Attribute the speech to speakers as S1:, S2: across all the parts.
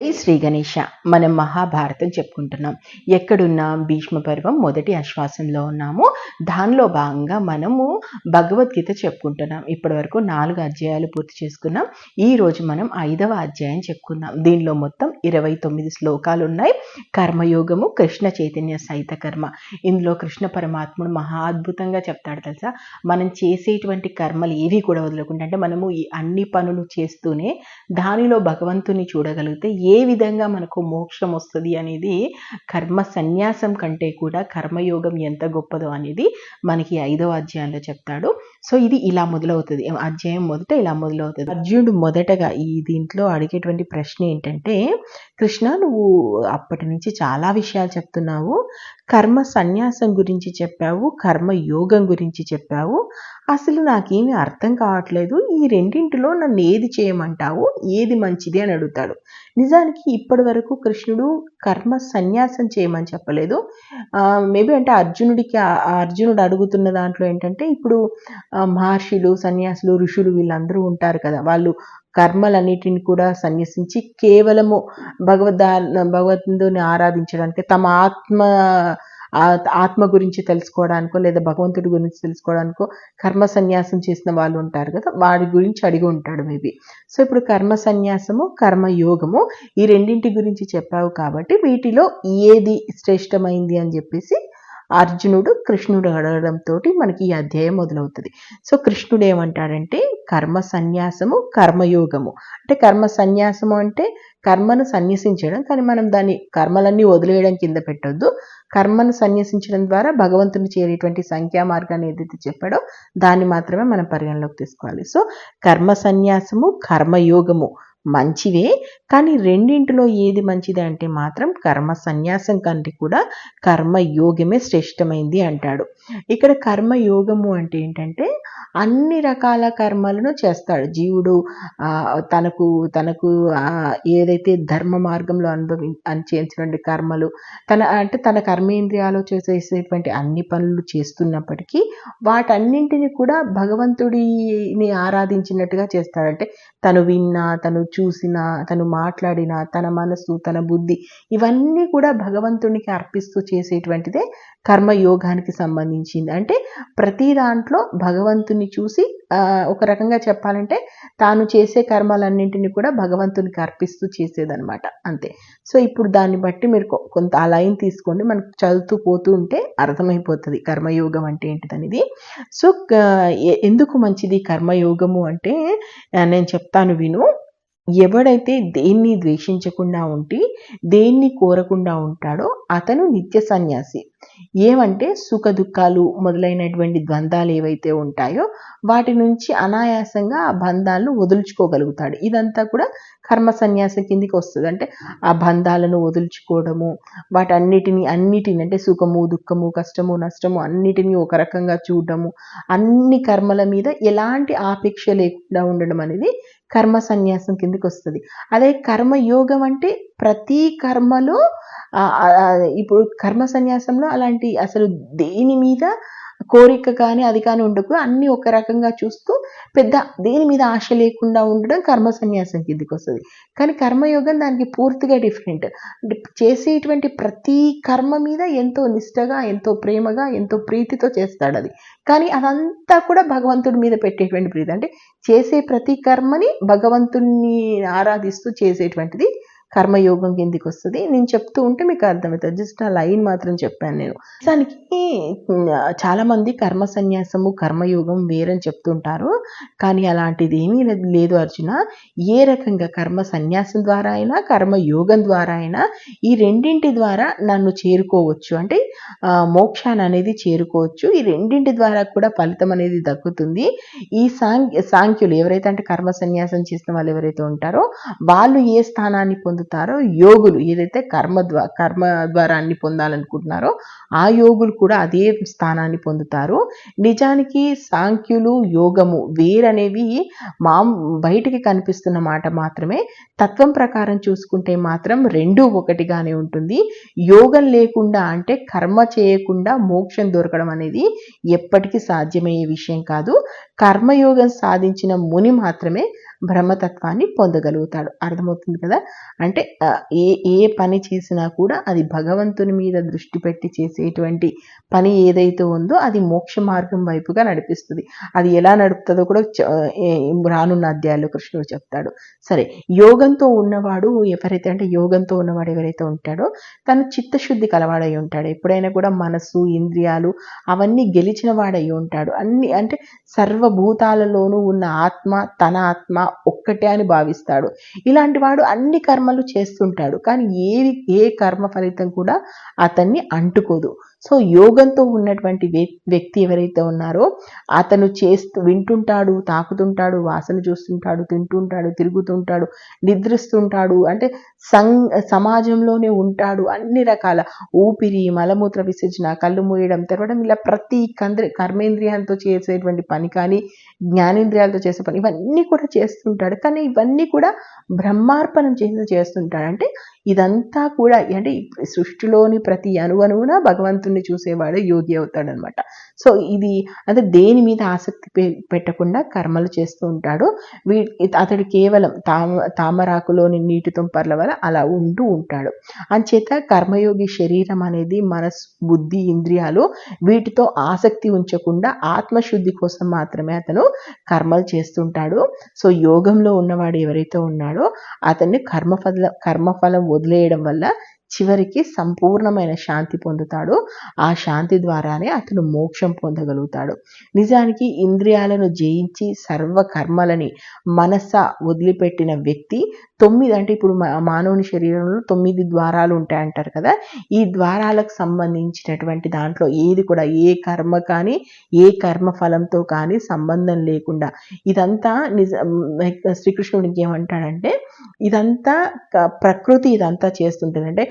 S1: శ్రీ గణేష మనం మహాభారతం చెప్పుకుంటున్నాం. ఎక్కడున్నా భీష్మ పర్వం మొదటి ఆశ్వాసంలో ఉన్నాము. దానిలో భాగంగా మనము భగవద్గీత చెప్పుకుంటున్నాం. ఇప్పటి వరకు నాలుగు అధ్యాయాలు పూర్తి చేసుకున్నాం. ఈ రోజు మనం ఐదవ అధ్యాయం చెప్పుకుందాం. దీనిలో మొత్తం ఇరవై తొమ్మిది శ్లోకాలు ఉన్నాయి కర్మయోగము కృష్ణ చైతన్య సహిత కర్మ. ఇందులో కృష్ణ పరమాత్ముడు మహా అద్భుతంగా చెప్తాడు తెలుసా? మనం చేసేటువంటి కర్మలు ఏవి కూడా వదలకుండా అంటే మనము ఈ అన్ని పనులు చేస్తూనే దానిలో భగవంతుని చూడగలిగితే ఏ విధంగా మనకు మోక్షం వస్తుంది అనేది కర్మ సన్యాసం కంటే కూడా కర్మయోగం ఎంత గొప్పదో అనేది మనకి ఐదవ అధ్యాయంలో చెప్తాడు. సో ఇది ఇలా మొదలవుతుంది. అధ్యాయం మొదట ఇలా మొదలవుతుంది. అర్జునుడు మొదటగా ఈ దీంట్లో అడిగేటువంటి ప్రశ్న ఏంటంటే కృష్ణ నువ్వు అప్పటి నుంచి చాలా విషయాలు చెప్తున్నావు. కర్మ సన్యాసం గురించి చెప్పావు కర్మ యోగం గురించి చెప్పావు. అసలు నాకేమీ అర్థం కావట్లేదు. ఈ రెండింటిలో నన్ను ఏది చేయమంటావు ఏది మంచిది అని అడుగుతాడు. నిజానికి ఇప్పటి వరకు కృష్ణుడు కర్మ సన్యాసం చేయమని చెప్పలేదు. మేబీ అంటే అర్జునుడికి అర్జునుడు అడుగుతున్న దాంట్లో ఏంటంటే ఇప్పుడు మహర్షులు సన్యాసులు ఋషులు వీళ్ళందరూ ఉంటారు కదా. వాళ్ళు కర్మలన్నిటిని కూడా సన్యసించి కేవలము భగవద్ భగవంతుని ఆరాధించడానికి తమ ఆత్మ ఆత్మ గురించి తెలుసుకోవడానికో లేదా భగవంతుడి గురించి తెలుసుకోవడానికో కర్మ సన్యాసం చేసిన వాళ్ళు ఉంటారు కదా వాడి గురించి అడిగి ఉంటాడు మేబీ సో ఇప్పుడు కర్మ సన్యాసము కర్మ యోగము ఈ రెండింటి గురించి చెప్పావు కాబట్టి వీటిలో ఏది శ్రేష్టమైంది అని చెప్పేసి అర్జునుడు కృష్ణుడు అడగడంతో మనకి ఈ అధ్యాయం మొదలవుతుంది. సో కృష్ణుడు ఏమంటాడంటే కర్మ సన్యాసము కర్మయోగము అంటే కర్మ సన్యాసము అంటే కర్మను సన్యసించడం కానీ మనం దాన్ని కర్మలన్నీ వదిలేయడం కింద పెట్టొద్దు. కర్మను సన్యసించడం ద్వారా భగవంతుని చేరేటువంటి సంఖ్యా మార్గాన్ని ఏదైతే చెప్పాడో దాన్ని మాత్రమే మనం పరిగణలోకి తీసుకోవాలి. సో కర్మ సన్యాసము కర్మయోగము మంచివే కానీ రెండింటిలో ఏది మంచిది అంటే మాత్రం కర్మ సన్యాసం కంటే కూడా కర్మ యోగమే శ్రేష్టమైంది అంటాడు. ఇక్కడ కర్మ యోగము అంటే ఏంటంటే అన్ని రకాల కర్మలను చేస్తాడు. జీవుడు తనకు తనకు ఏదైతే ధర్మ మార్గంలో అనుభవి చేసినటువంటి కర్మలు తన అంటే తన కర్మేంద్రియాలు చేసేటువంటి అన్ని పనులు చేస్తున్నప్పటికీ వాటన్నింటిని కూడా భగవంతుడిని ఆరాధించినట్టుగా చేస్తాడంటే తను విన్నా తను చూసినా తను మాట్లాడినా తన మనసు తన బుద్ధి ఇవన్నీ కూడా భగవంతునికి అర్పిస్తూ చేసేటువంటిదే కర్మయోగానికి సంబంధించింది. అంటే ప్రతి దాంట్లో భగవంతుని చూసి ఒక రకంగా చెప్పాలంటే తాను చేసే కర్మలన్నింటినీ కూడా భగవంతునికి అర్పిస్తూ చేసేదనమాట అంతే. సో ఇప్పుడు దాన్ని బట్టి మీరు కొంత ఆ లైన్ తీసుకోండి. మనకు చదువుతూ పోతూ ఉంటే అర్థమైపోతుంది కర్మయోగం అంటే ఏంటిదనేది. సో ఎందుకు మంచిది కర్మయోగము అంటే నేను చెప్తాను విను. ఎవడైతే దేన్ని ద్వేషించకుండా ఉండి దేన్ని కోరకుండా ఉంటాడో అతను నిత్య సన్యాసి. ఏమంటే సుఖ దుఃఖాలు మొదలైనటువంటి ద్వంద్వాలు ఏవైతే ఉంటాయో వాటి నుంచి అనాయాసంగా ఆ బంధాలను వదులుచుకోగలుగుతాడు. ఇదంతా కూడా కర్మ సన్యాసం కిందికి వస్తుంది. అంటే ఆ బంధాలను వదులుచుకోవడము వాటన్నిటిని అన్నిటిని అంటే సుఖము దుఃఖము కష్టము నష్టము అన్నిటినీ ఒక రకంగా చూడడము అన్ని కర్మల మీద ఎలాంటి ఆపేక్ష లేకుండా ఉండడం అనేది కర్మ సన్యాసం కిందకి వస్తుంది. అదే కర్మయోగం అంటే ప్రతి కర్మలో ఇప్పుడు కర్మ సన్యాసంలో అలాంటి అసలు దేని మీద కోరిక కానీ అది కానీ ఉండకు. అన్నీ ఒక రకంగా చూస్తూ పెద్ద దేని మీద ఆశ లేకుండా ఉండడం కర్మ సన్యాసం కిందికి వస్తుంది. కానీ కర్మయోగం దానికి పూర్తిగా డిఫరెంట్ అంటే చేసేటువంటి ప్రతి కర్మ మీద ఎంతో నిష్టగా ఎంతో ప్రేమగా ఎంతో ప్రీతితో చేస్తాడు అది కానీ అదంతా కూడా భగవంతుడి మీద పెట్టేటువంటి ప్రీతి. అంటే చేసే ప్రతి కర్మని భగవంతుణ్ణి ఆరాధిస్తూ చేసేటువంటిది కర్మయోగం కిందికి వస్తుంది. నేను చెప్తూ ఉంటే మీకు అర్థమవుతుంది. జస్ట్ ఆ లైన్ మాత్రం చెప్పాను నేను. దానికి చాలామంది కర్మ సన్యాసము కర్మయోగం వేరని చెప్తుంటారు. కానీ అలాంటిది ఏమీ లేదు అర్జున. ఏ రకంగా కర్మ సన్యాసం ద్వారా అయినా కర్మ యోగం ద్వారా అయినా ఈ రెండింటి ద్వారా నన్ను చేరుకోవచ్చు. అంటే మోక్షాన్ని అనేది చేరుకోవచ్చు. ఈ రెండింటి ద్వారా కూడా ఫలితం అనేది దక్కుతుంది. ఈ సాంఖ్య సాంఖ్యులు ఎవరైతే అంటే కర్మ సన్యాసం చేసిన వాళ్ళు ఎవరైతే ఉంటారో వాళ్ళు ఏ స్థానాన్ని పొంది పొందుతారో యోగులు ఏదైతే కర్మ ద్వారా కర్మ ద్వారాన్ని పొందాలనుకుంటున్నారో ఆ యోగులు కూడా అదే స్థానాన్ని పొందుతారు. నిజానికి సాంఖ్యులు యోగము వేరనేవి మా బయటికి కనిపిస్తున్న మాట మాత్రమే. తత్వం ప్రకారం చూసుకుంటే మాత్రం రెండు ఒకటిగానే ఉంటుంది. యోగం లేకుండా అంటే కర్మ చేయకుండా మోక్షం దొరకడం అనేది ఎప్పటికీ సాధ్యమయ్యే విషయం కాదు. కర్మయోగం సాధించిన ముని మాత్రమే బ్రహ్మతత్వాన్ని పొందగలుగుతాడు. అర్థమవుతుంది కదా? అంటే ఏ ఏ పని చేసినా కూడా అది భగవంతుని మీద దృష్టి పెట్టి చేసేటువంటి పని ఏదైతే ఉందో అది మోక్ష మార్గం వైపుగా నడిపిస్తుంది. అది ఎలా నడుపుతుందో కూడా రానున్న అధ్యాయాల్లో కృష్ణుడు చెప్తాడు. సరే యోగంతో ఉన్నవాడు ఎవరైతే అంటే యోగంతో ఉన్నవాడు ఎవరైతే ఉంటాడో తను చిత్తశుద్ధి కలవాడై ఉంటాడు. ఎప్పుడైనా కూడా మనస్సు ఇంద్రియాలు అవన్నీ గెలిచిన వాడై ఉంటాడు. అన్ని అంటే సర్వభూతాలలోనూ ఉన్న ఆత్మ తన ఆత్మ ఒక్కటే అని భావిస్తాడు. ఇలాంటి వాడు అన్ని కర్మలు చేస్తుంటాడు. కానీ ఏది ఏ కర్మ ఫలితం కూడా అతన్ని అంటుకోదు. సో యోగంతో ఉన్నటువంటి వ్యక్తి ఎవరైతే ఉన్నారో అతను చేస్తూ వింటుంటాడు తాకుతుంటాడు వాసన చూస్తుంటాడు తింటుంటాడు తిరుగుతుంటాడు నిద్రిస్తుంటాడు అంటే సం సమాజంలోనే ఉంటాడు అన్ని రకాల ఊపిరి మలమూత్ర విసర్జన కళ్ళు మూయడం తెరవడం ఇలా ప్రతి కంద్ర కర్మేంద్రియాలతో చేసేటువంటి పని కానీ జ్ఞానేంద్రియాలతో చేసే పని ఇవన్నీ కూడా చేస్తుంటాడు. కానీ ఇవన్నీ కూడా బ్రహ్మార్పణం చేసి చేస్తుంటాడు. అంటే ఇదంతా కూడా అంటే సృష్టిలోని ప్రతి అణువణువున భగవంతుణ్ణి చూసేవాడు యోగి అవుతాడనమాట. సో ఇది అంటే దేని మీద ఆసక్తి పె- పెట్టకుండా కర్మలు చేస్తూ ఉంటాడు. వీ అతడు కేవలం తామ తామరాకులోని నీటి తుంపర్ల వల్ల అలా ఉంటూ ఉంటాడు. అంచేత కర్మయోగి శరీరం అనేది మనస్ బుద్ధి ఇంద్రియాలు వీటితో ఆసక్తి ఉంచకుండా ఆత్మశుద్ధి కోసం మాత్రమే అతను కర్మలు చేస్తుంటాడు సో యోగంలో ఉన్నవాడు ఎవరైతే ఉన్నాడో అతన్ని కర్మఫల కర్మఫలం వదిలేయడం వల్ల చివరికి సంపూర్ణమైన శాంతి పొందుతాడు. ఆ శాంతి ద్వారానే అతను మోక్షం పొందగలుగుతాడు. నిజానికి ఇంద్రియాలను జయించి సర్వ కర్మలని మనస వదిలిపెట్టిన వ్యక్తి తొమ్మిది అంటే ఇప్పుడు మా- మానవుని శరీరంలో తొమ్మిది ద్వారాలు ఉంటాయి అంటారు కదా? ఈ ద్వారాలకు సంబంధించినటువంటి దాంట్లో ఏది కూడా ఏ కర్మ కానీ ఏ కర్మ ఫలంతో కానీ సంబంధం లేకుండా ఇదంతా నిజ శ్రీకృష్ణుడికి ఏమంటాడంటే ఇదంతా ప్రకృతి ఇదంతా చేస్తుంటుంది.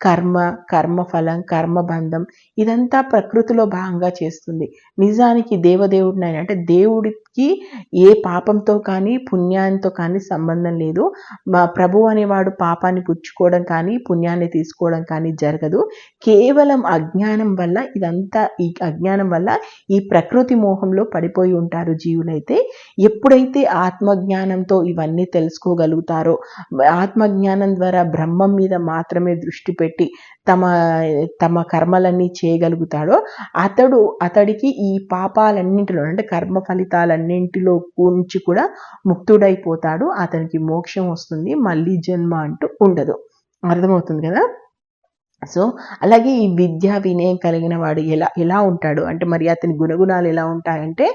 S1: కర్మ కర్మఫలం కర్మబంధం ఇదంతా ప్రకృతిలో భాగంగా చేస్తుంది. నిజానికి దేవదేవుడిని ఆయన అంటే దేవుడికి ఏ పాపంతో కానీ పుణ్యంతో కానీ సంబంధం లేదు. మా ప్రభు అనేవాడు పాపాన్ని పుచ్చుకోవడం కానీ పుణ్యాన్ని తీసుకోవడం కానీ జరగదు. కేవలం అజ్ఞానం వల్ల ఇదంతా ఈ అజ్ఞానం వల్ల ఈ ప్రకృతి మోహంలో పడిపోయి ఉంటారు జీవులైతే. ఎప్పుడైతే ఆత్మజ్ఞానంతో ఇవన్నీ తెలుసుకోగలుగుతారో ఆత్మజ్ఞానం ద్వారా బ్రహ్మం మీద మాత్రమే దృష్టి పెట్టి తమ తమ కర్మలన్నీ చేయగలుగుతాడో అతడు అతడికి ఈ పాపాలన్నింటిలో అంటే కర్మ ఫలితాలన్నింటిలో నుంచి కూడా ముక్తుడైపోతాడు. అతనికి మోక్షం వస్తుంది. మళ్ళీ జన్మ అంటూ ఉండదు. అర్థమవుతుంది కదా? సో అలాగే ఈ విద్యా వినయం కలిగిన వాడు ఎలా ఎలా ఉంటాడు? అంటే మరి అతని గుణగుణాలు ఎలా ఉంటాయంటే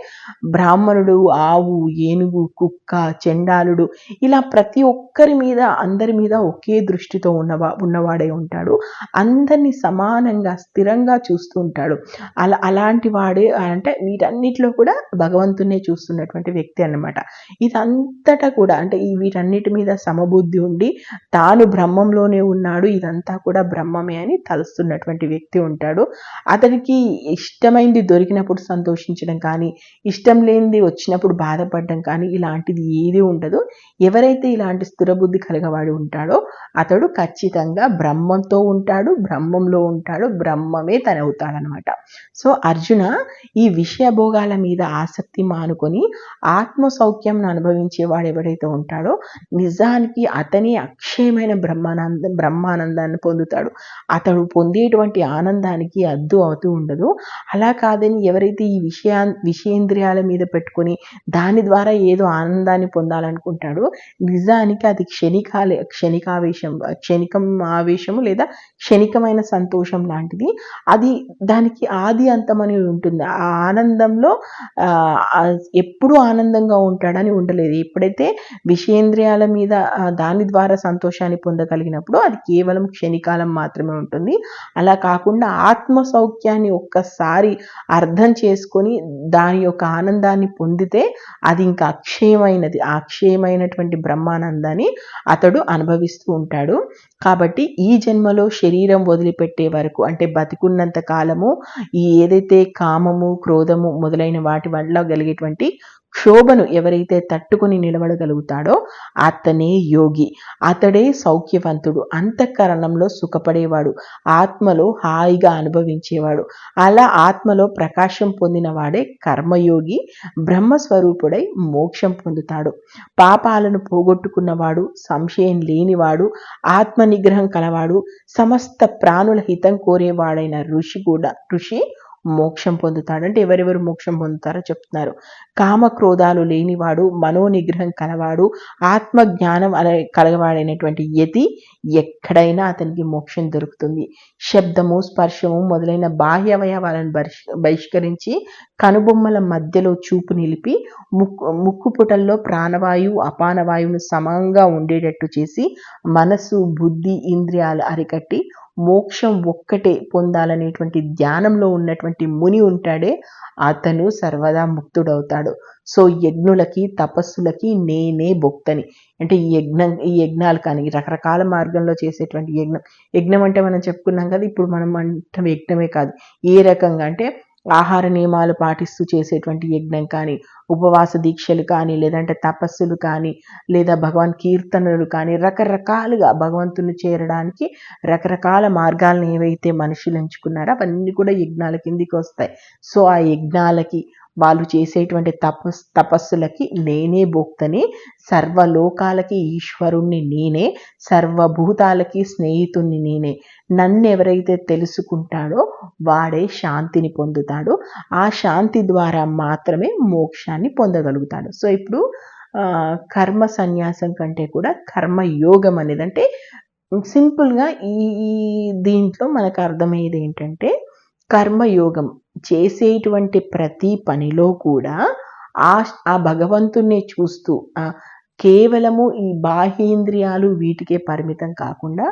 S1: బ్రాహ్మణుడు ఆవు ఏనుగు కుక్క చెండాలుడు ఇలా ప్రతి ఒక్కరి మీద అందరి మీద ఒకే దృష్టితో ఉన్నవా ఉన్నవాడే ఉంటాడు. అందరినీ సమానంగా స్థిరంగా చూస్తూ ఉంటాడు. అలా అలాంటి వాడే అంటే వీటన్నిటిలో కూడా భగవంతునే చూస్తున్నటువంటి వ్యక్తి అన్నమాట. ఇదంతటా కూడా అంటే ఈ వీటన్నిటి మీద సమబుద్ధి ఉండి తాను బ్రహ్మంలోనే ఉన్నాడు ఇదంతా కూడా బ్రహ్మమే ఉన్నాయని తలుస్తున్నటువంటి వ్యక్తి ఉంటాడు. అతనికి ఇష్టమైంది దొరికినప్పుడు సంతోషించడం కానీ ఇష్టం లేనిది వచ్చినప్పుడు బాధపడడం కానీ ఇలాంటిది ఏది ఉండదు. ఎవరైతే ఇలాంటి స్థిరబుద్ధి కలిగవాడు ఉంటాడో అతడు ఖచ్చితంగా బ్రహ్మంతో ఉంటాడు బ్రహ్మంలో ఉంటాడు బ్రహ్మమే తనవుతాడనమాట సో అర్జున ఈ విషయ భోగాల మీద ఆసక్తి మానుకొని ఆత్మ సౌఖ్యం అనుభవించేవాడు ఎవడైతే ఉంటాడో నిజానికి అతని అక్షయమైన బ్రహ్మానంద బ్రహ్మానందాన్ని పొందుతాడు. అతడు పొందేటువంటి ఆనందానికి అద్దు అవుతూ ఉండదు. అలా కాదని ఎవరైతే ఈ విషయా విషయేంద్రియాల మీద పెట్టుకొని దాని ద్వారా ఏదో ఆనందాన్ని పొందాలనుకుంటాడో నిజానికి అది క్షణికాలే క్షణికావేశం క్షణికం ఆవేశము లేదా క్షణికమైన సంతోషం లాంటిది. అది దానికి ఆది అంతమని ఉంటుంది. ఆ ఆనందంలో ఎప్పుడూ ఆనందంగా ఉంటాడని ఉండలేదు. ఎప్పుడైతే విషయేంద్రియాల మీద దాని ద్వారా సంతోషాన్ని పొందగలిగినప్పుడు అది కేవలం క్షణికాలం మాత్రమే ఉంటుంది. అలా కాకుండా ఆత్మ సౌఖ్యాన్ని ఒక్కసారి అర్థం చేసుకొని దాని యొక్క ఆనందాన్ని పొందితే అది ఇంకా అక్షయమైనది. ఆ అక్షయమైనటువంటి బ్రహ్మానందాన్ని అతడు అనుభవిస్తూ ఉంటాడు. కాబట్టి ఈ జన్మలో శరీరం వదిలిపెట్టే వరకు అంటే బతికున్నంత కాలము ఈ ఏదైతే కామము క్రోధము మొదలైన వాటి వల్ల కలిగేటువంటి క్షోభను ఎవరైతే తట్టుకుని నిలబడగలుగుతాడో అతనే యోగి. అతడే సౌఖ్యవంతుడు. అంతఃకరణంలో సుఖపడేవాడు. ఆత్మలో హాయిగా అనుభవించేవాడు. అలా ఆత్మలో ప్రకాశం పొందిన వాడే కర్మయోగి. బ్రహ్మస్వరూపుడై మోక్షం పొందుతాడు. పాపాలను పోగొట్టుకున్నవాడు. సంశయం లేనివాడు. ఆత్మ నిగ్రహం కలవాడు. సమస్త ప్రాణుల హితం కోరేవాడైన ఋషి కూడా ఋషి మోక్షం పొందుతాడు. అంటే ఎవరెవరు మోక్షం పొందుతారో చెప్తున్నారు. కామ క్రోధాలు లేనివాడు మనోనిగ్రహం కలవాడు ఆత్మ జ్ఞానం అనే కలగవాడైనటువంటి యతి ఎక్కడైనా అతనికి మోక్షం దొరుకుతుంది. శబ్దము స్పర్శము మొదలైన బాహ్యవయవాలను బహిష్- బహిష్కరించి కనుబొమ్మల మధ్యలో చూపు నిలిపి ముక్కు ముక్కు పుటల్లో ప్రాణవాయువు అపానవాయువును సమంగా ఉండేటట్టు చేసి మనసు బుద్ధి ఇంద్రియాలు అరికట్టి మోక్షం ఒక్కటే పొందాలనేటువంటి ధ్యానంలో ఉన్నటువంటి ముని ఉంటాడే అతను సర్వదా ముక్తుడవుతాడు. సో యజ్ఞులకి తపస్సులకి నేనే భక్తని. అంటే ఈ యజ్ఞం ఈ యజ్ఞాలు కానీ రకరకాల మార్గంలో చేసేటువంటి యజ్ఞం. యజ్ఞం అంటే మనం చెప్పుకున్నాం కదా ఇప్పుడు మనం అంటే యజ్ఞమే కాదు. ఏ రకంగా అంటే ఆహార నియమాలు పాటిస్తూ చేసేటువంటి యజ్ఞం కానీ ఉపవాస దీక్షలు కానీ లేదంటే తపస్సులు కానీ లేదా భగవాన్ కీర్తనలు కానీ రకరకాలుగా భగవంతుని చేరడానికి రకరకాల మార్గాలను ఏవైతే మనుషులు ఎంచుకున్నారో అవన్నీ కూడా యజ్ఞాల కిందికి వస్తాయి. సో ఆ యజ్ఞాలకి వాళ్ళు చేసేటువంటి తపస్ తపస్సులకి నేనే భోక్తని సర్వలోకాలకి ఈశ్వరుణ్ణి నేనే సర్వభూతాలకి స్నేహితుణ్ణి నేనే. నన్ను ఎవరైతే తెలుసుకుంటాడో వాడే శాంతిని పొందుతాడు. ఆ శాంతి ద్వారా మాత్రమే మోక్షాన్ని పొందగలుగుతాడు. సో ఇప్పుడు కర్మ సన్యాసం కంటే కూడా కర్మ యోగం అనేది అంటే సింపుల్గా ఈ దీంట్లో మనకు అర్థమయ్యేది ఏంటంటే కర్మయోగం చేసేటువంటి ప్రతి పనిలో కూడా ఆ ఆ భగవంతుణ్ణి చూస్తూ కేవలము ఈ బాహ్యేంద్రియాలు వీటికే పరిమితం కాకుండా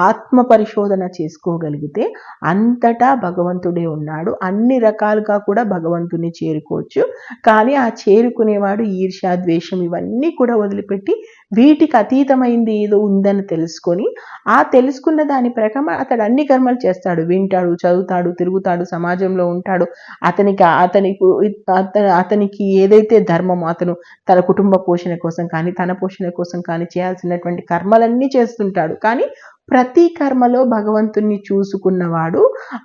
S1: ఆత్మ పరిశోధన చేసుకోగలిగితే అంతటా భగవంతుడే ఉన్నాడు. అన్ని రకాలుగా కూడా భగవంతుని చేరుకోవచ్చు. కానీ ఆ చేరుకునేవాడు ఈర్ష్య ద్వేషం ఇవన్నీ కూడా వదిలిపెట్టి వీటికి అతీతమైంది ఏదో ఉందని తెలుసుకొని ఆ తెలుసుకున్న దాని ప్రకారం అతడు అన్ని కర్మలు చేస్తాడు. వింటాడు చదువుతాడు తిరుగుతాడు సమాజంలో ఉంటాడు. అతనికి అతనికి అతను అతనికి ఏదైతే ధర్మం అతను తన కుటుంబ పోషణ కోసం కానీ తన పోషణ కోసం కానీ చేయాల్సినటువంటి కర్మలన్నీ చేస్తుంటాడు. కానీ ప్రతి కర్మలో భగవంతుణ్ణి చూసుకున్నవాడు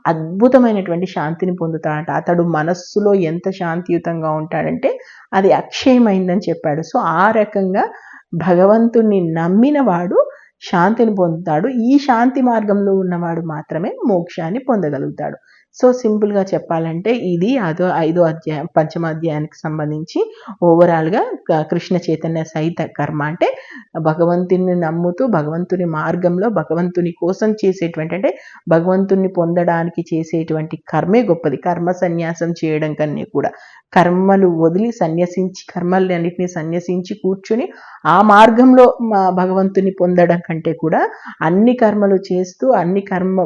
S1: అద్భుతమైనటువంటి శాంతిని పొందుతాడట. అతడు మనస్సులో ఎంత శాంతియుతంగా ఉంటాడంటే అది అక్షయమైందని చెప్పాడు. సో ఆ రకంగా భగవంతుణ్ణి నమ్మినవాడు శాంతిని పొందుతాడు. ఈ శాంతి మార్గంలో ఉన్నవాడు మాత్రమే మోక్షాన్ని పొందగలుగుతాడు. సో సింపుల్గా చెప్పాలంటే ఇది అదో ఐదో అధ్యాయం పంచమ అధ్యాయానికి సంబంధించి ఓవరాల్గా కృష్ణ చైతన్య సహిత కర్మ అంటే భగవంతుని నమ్ముతూ భగవంతుని మార్గంలో భగవంతుని కోసం చేసేటువంటి అంటే భగవంతుని పొందడానికి చేసేటువంటి కర్మే గొప్పది. కర్మ సన్యాసం చేయడం కన్నా కూడా కర్మలు వదిలి సన్యసించి కర్మల్ని అన్నిటిని సన్యసించి కూర్చుని ఆ మార్గంలో మా భగవంతుని పొందడం కంటే కూడా అన్ని కర్మలు చేస్తూ అన్ని కర్మ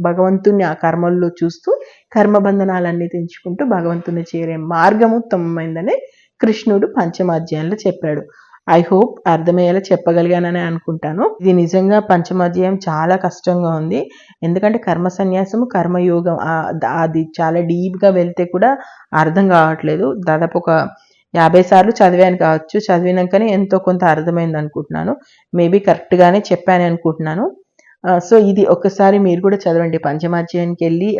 S1: భగవంతుని ఆ కర్మల్లో చూస్తూ కర్మబంధనాలన్నీ తెంచుకుంటూ భగవంతుని చేరే మార్గం ఉత్తమమైందని కృష్ణుడు పంచమాధ్యాయంలో చెప్పాడు. ఐ హోప్ అర్థమయ్యేలా చెప్పగలిగానని అనుకుంటాను. ఇది నిజంగా పంచమాధ్యాయం చాలా కష్టంగా ఉంది. ఎందుకంటే కర్మ సన్యాసము కర్మయోగం అది చాలా డీప్గా వెళ్తే కూడా అర్థం కావట్లేదు. దాదాపు ఒక యాభై సార్లు చదివాను కావచ్చు. చదివినాకనే ఎంతో కొంత అర్థమైంది అనుకుంటున్నాను మేబీ కరెక్ట్గానే చెప్పాను అనుకుంటున్నాను సో ఇది ఒకసారి మీరు కూడా చదవండి. పంచమాధ్యాయానికి వెళ్ళి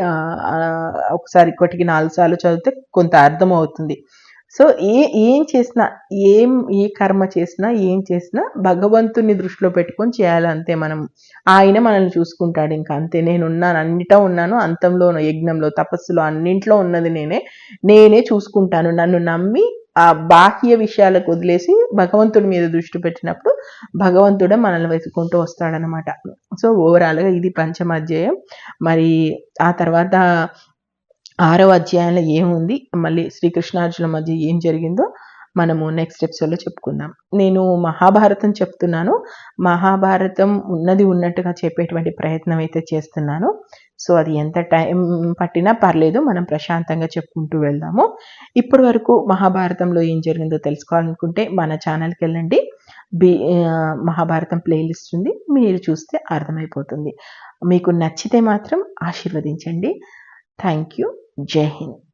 S1: ఒకసారి ఒకటికి నాలుగు సార్లు చదివితే కొంత అర్థం అవుతుంది. సో ఏ ఏం చేసినా ఏం ఏ కర్మ చేసినా ఏం చేసినా భగవంతుని దృష్టిలో పెట్టుకొని చేయాలి అంతే మనం. ఆయన మనల్ని చూసుకుంటాడు ఇంకా అంతే. నేను ఉన్నాను అన్నిటా ఉన్నాను అంతంలో యజ్ఞంలో తపస్సులో అన్నింట్లో ఉన్నది నేనే. నేనే చూసుకుంటాను. నన్ను నమ్మి ఆ బాహ్య విషయాలకు వదిలేసి భగవంతుడి మీద దృష్టి పెట్టినప్పుడు భగవంతుడే మనల్ని వెతుకుంటూ వస్తాడనమాట సో ఓవరాల్గా ఇది పంచమ అధ్యాయం. మరి ఆ తర్వాత ఆరవ అధ్యాయంలో ఏముంది? మళ్ళీ శ్రీకృష్ణార్జున మధ్య ఏం జరిగిందో మనము నెక్స్ట్ ఎపిసోడ్లో చెప్పుకుందాం. నేను మహాభారతం చెప్తున్నాను. మహాభారతం ఉన్నది ఉన్నట్టుగా చెప్పేటువంటి ప్రయత్నం అయితే చేస్తున్నాను. సో అది ఎంత టైం పట్టినా పర్లేదు మనం ప్రశాంతంగా చెప్పుకుంటూ వెళ్దాము. ఇప్పటి వరకు మహాభారతంలో ఏం జరిగిందో తెలుసుకోవాలనుకుంటే మన ఛానల్కి వెళ్ళండి. బి మహాభారతం ప్లేలిస్ట్ ఉంది. మీరు చూస్తే అర్థమైపోతుంది. మీకు నచ్చితే మాత్రం ఆశీర్వదించండి. థ్యాంక్ యూ జై హింద్